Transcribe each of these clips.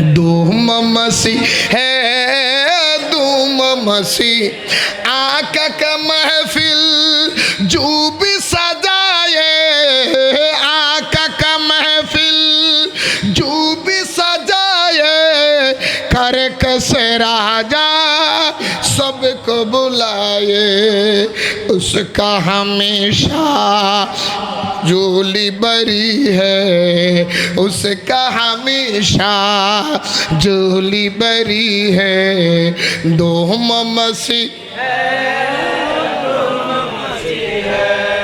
धूम मसी, है धूम मसी आका का महफिल जो भी सजाए आका का महफिल जो भी सजाए, कर कसे राजा, सबको बुलाए, उसका हमेशा जोली बरी है उसका हमेशा जोली बरी है दो मसी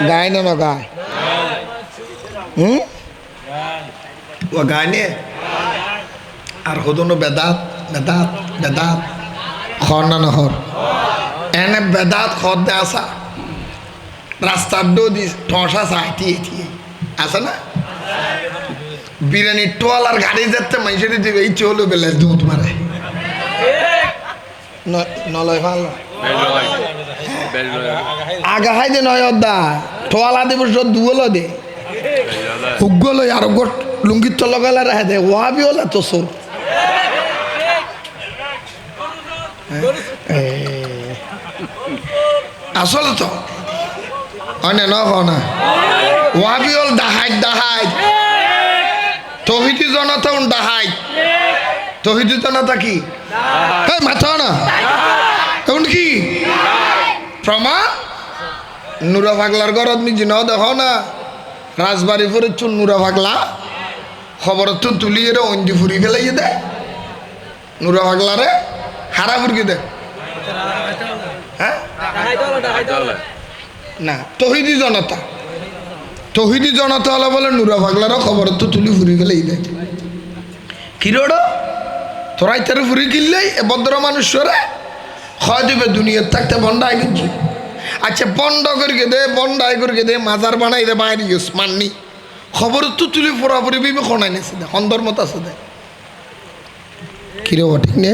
गाय ना गाय হুম ও গায় নিয়ে আর হদনো বেদাত বেদাত বেদাত খর না নহর এনে বেদাত খর দে আসা রাস্তার ডো দি ঠসা চাইতি এটি আছে না? বিরিয়ানি টোয়ালার গাড়ি যেতে মাইসের দিবে এই চলো বেলে দুধ মারে। নলয় ভালো আগা হাই দে নয় অদ্দা। ঠোয়ালা দিব সব দুগলো দে। হুগলো আর গোট লুঙ্গির তো লগালে রাখে দে ওয়াবি হলে তো সোর। আসলে তো অনে ন না? ওয়াবি হল দাহাই দাহাই তহিদি জনতা উন দাহাই তহিদি জনতা কি? মাথা না? এখন কি? প্রমাণ? নুরা পাগলার ঘরত মি জিন দেখ না? রাজবাড়ি ফুরে চুন নুরা পাগলা খবর তো তুলি এর, অঞ্জি ফুরি ফেলাই দে। নুরা পাগলারে হারা ফুরকি দে। হ্যাঁ? না, তহিদি জনতা। তহিদি জনতা হলে বলে নুরা পাগলারও খবর তো তুলি ফুরি ফেলাই দে কিরোড় তোরাই তার ফুরি কিনলেই এ ভদ্র মানুষরে হয় দিবে দুনিয়ার থাকতে বন্ডাই কিন্তু আচ্ছা বন্ড করিকে দে বন্ডাই করিকে দে, মাজার বানাই দে বাইরে গেছ মাননি খবর তো তুলি পুরাপুরি বিবে খনাই নেছে দে সন্দর মত আছে দে। কিরে ঠিক নে